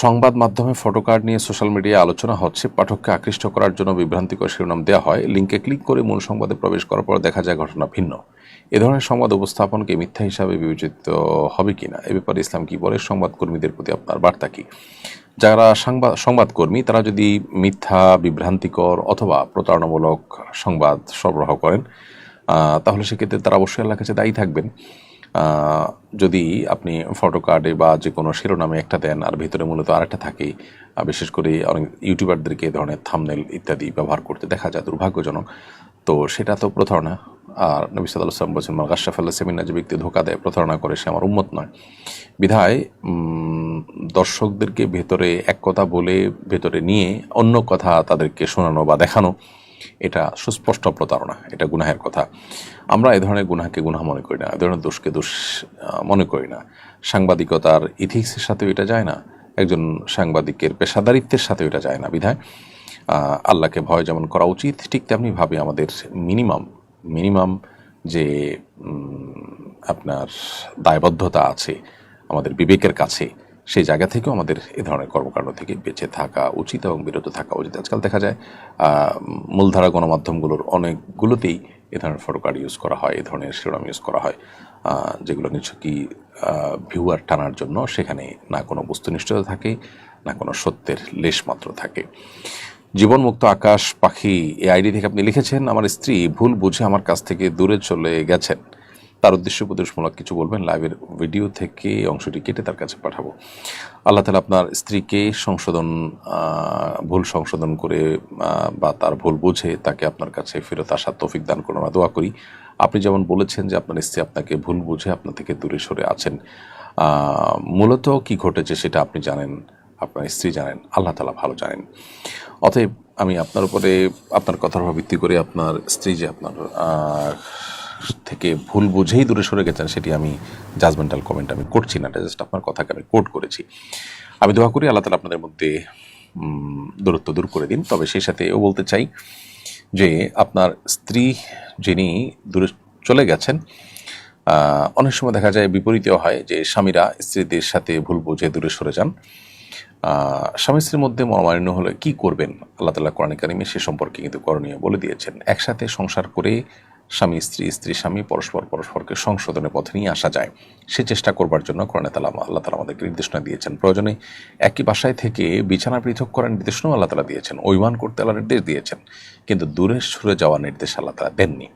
সংবাদ মাধ্যমে photo card নিয়ে সোশ্যাল মিডিয়ায় আলোচনা হচ্ছে। পাঠককে আকৃষ্ট করার জন্য বিভ্রান্তিকর শিরোনাম দেওয়া হয়। লিঙ্কে ক্লিক করে মূল সংবাদে প্রবেশ করার পর দেখা যায় ঘটনা ভিন্ন। এ ধরনের সংবাদ উপস্থাপনকে মিথ্যা হিসাবে বিবেচিত হবে কিনা? এ ব্যাপারে ইসলাম কি বলে? সংবাদকর্মীদের প্রতি আপনার বার্তা কি? যারা সংবাদ সংবাদকর্মী, তারা যদি মিথ্যা, বিভ্রান্তিকর অথবা প্রতারণামূলক সংবাদ সরবরাহ করেন তাহলে সেক্ষেত্রে তারা অবশ্যই আল্লাহ কাছে দায়ী থাকবেন। যদি আপনি ফটো কার্ডে বা যে কোনো শিরোনামে একটা দেন, আর ভিতরে মূলত আরেকটা থাকে বিশেষ করে অনেক ইউটিউবারদেরকে এ ধরনের থামনেল ইত্যাদি ব্যবহার করতে দেখা যায়, দুর্ভাগ্যজনক। তো সেটা তো প্রতারণা। আর নবী সাল্লাহ সাল্লাম বলছেন মাগাশাফ আল্লাহ সেমিনা, যে ব্যক্তি ধোকা দেয়, প্রতারণা করে, সে আমার উন্মত নয়। বিধায় দর্শকদেরকে ভেতরে এক কথা বলে, ভেতরে নিয়ে অন্য কথা তাদেরকে শোনানো বা দেখানো এটা সুস্পষ্ট প্রতারণা, এটা গুনাহের কথা। আমরা এ ধরনের গুনাহকে গুনাহ মনে করি না, এ ধরনের দোষকে দোষ মনে করি না। সাংবাদিকতার ইথিক্সের সাথেও এটা যায় না, একজন সাংবাদিকের পেশাদারিত্বের সাথেও এটা যায় না বিধায়। আল্লাহকে ভয় যেমন করা উচিত, ঠিক তেমনিভাবে আমাদের মিনিমাম মিনিমাম যে আপনার দায়বদ্ধতা আছে, আমাদের বিবেকের কাছে সেই জায়গা থেকেও আমাদের এ ধরনের কর্মকাণ্ড থেকে বেঁচে থাকা উচিত এবং বিরত থাকা উচিত। আজকাল দেখা যায় মূলধারা গণমাধ্যমগুলোর অনেকগুলোতেই এ ধরনের ফটো কার্ড ইউজ করা হয়, এ ধরনের শিরোনাম ইউজ করা হয় যেগুলো নিছকই ভিউয়ার টানার জন্য সেখানে না কোনো বস্তুনিষ্ঠতা থাকে, না কোনো সত্যের লেশ মাত্র থাকে। জীবনমুক্ত আকাশ পাখি, এই আইডি থেকে আপনি লিখেছেন, আমার স্ত্রী ভুল বুঝে আমার কাছ থেকে দূরে চলে গেছেন। তার উদ্দেশ্য উপদেশমূলক কিছু বলবেন। লাইভের ভিডিও থেকে অংশটি কেটে তার কাছে পাঠাবো। আল্লাহ তালা আপনার স্ত্রীকে সংশোধন ভুল সংশোধন করে বা তার ভুল বুঝে তাকে আপনার কাছে ফেরত আসার তৌফিক দান করুন। আমরা দোয়া করি। আপনি যেমন বলেছেন যে আপনার স্ত্রী আপনাকে ভুল বুঝে আপনার থেকে দূরে সরে আছেন মূলত কি ঘটেছে সেটা আপনি জানেন, আপনার স্ত্রী জানেন, আল্লাহ তালা ভালো জানেন। অতএব আমি আপনার উপরে, আপনার কথার ভিত্তি করে আপনার স্ত্রী যে আপনার থেকে ভুল বুঝেই দূরে সরে গেছেন, সেটি আমি জাজমেন্টাল কমেন্ট আমি করছি না জাস্ট আপনার কথাকে আমি কোট করেছি। আমি দোয়া করি আল্লাহ তালা আপনাদের মধ্যে দূরত্ব দূর করে দিন। তবে সেই সাথে এও বলতে চাই যে, আপনার স্ত্রী যিনি দূরে চলে গেছেন অনেক সময় দেখা যায় বিপরীতেও হয় যে স্বামীরা স্ত্রীদের সাথে ভুল বুঝে দূরে সরে যান। স্বামী স্ত্রীর মধ্যে মনোমালিন্য হলে কি করবেন? আল্লাহ তালা কোরআন কারিমে সে সম্পর্কে কিন্তু করণীয় বলে দিয়েছেন। একসাথে সংসার করে স্বামী, স্ত্রী স্ত্রী, স্বামী, পরস্পর, পরস্পরকে সংশোধনের পথে নিয়ে আসা যায়। সে চেষ্টা করবার জন্য কোরআনে তালা আল্লাহ তালা আমাদেরকে নির্দেশনা দিয়েছেন। প্রয়োজনে একই বাসায় থেকে বিছানা পৃথক করার নির্দেশনাও আল্লাহ তালা দিয়েছেন। অভিমান করতে আল্লাহ নির্দেশ দিয়েছেন। কিন্তু দূরে সরে যাওয়ার নির্দেশ আল্লাহ তালা দেননি।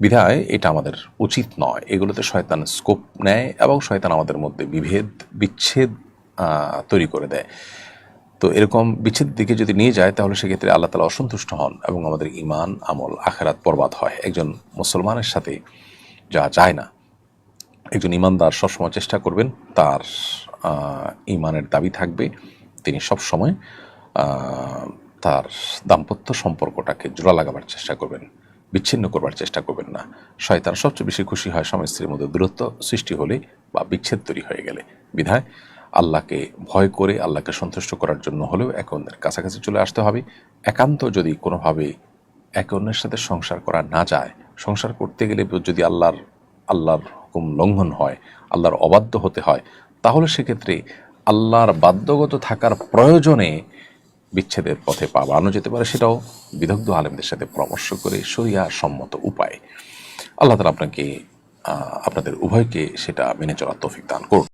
বিধায় এটা আমাদের উচিত নয়। এগুলোতে শয়তান স্কোপ নেয় এবং শয়তান আমাদের মধ্যে বিভেদ, বিচ্ছেদ তৈরি করে দেয়। তো এরকম বিচ্ছেদ দিকে যদি নিয়ে যায়, তাহলে সেক্ষেত্রে আল্লাহ তালা অসন্তুষ্ট হন এবং আমাদের ইমান আমল, আখেরাত বরবাদ হয়। একজন মুসলমানের সাথে যা যায় না, একজন ইমানদার সবসময় চেষ্টা করবেন, তার ইমানের দাবি থাকবে। তিনি সবসময় তার দাম্পত্য সম্পর্কটাকে জোড়া লাগাবার চেষ্টা করবেন, বিচ্ছিন্ন করবার চেষ্টা করবেন না। শয়তান সবচেয়ে বেশি খুশি হয় স্বামী স্ত্রীর মধ্যে দূরত্ব সৃষ্টি হলে বা বিচ্ছেদ তৈরি হয়ে গেলে। বিধায় আল্লাহকে ভয় করে, আল্লাহকে সন্তুষ্ট করার জন্য হলেও একে অন্যের কাছাকাছি চলে আসতে হবে। একান্ত যদি কোনোভাবে একে অন্যের সাথে সংসার করা না যায়, সংসার করতে গেলে যদি আল্লাহর আল্লাহর হুকুম লঙ্ঘন হয়, আল্লাহর অবাধ্য হতে হয়, তাহলে সেক্ষেত্রে আল্লাহর বাধ্যগত থাকার প্রয়োজনে বিচ্ছেদের পথে পা বাড়ানো যেতে পারে। সেটাও বিদগ্ধ আলেমদের সাথে পরামর্শ করে সরিয়া সম্মত উপায়। আল্লাহ তালা আপনাকে আপনাদের উভয়কে সেটা মেনে চলার তৌফিক দান করুন।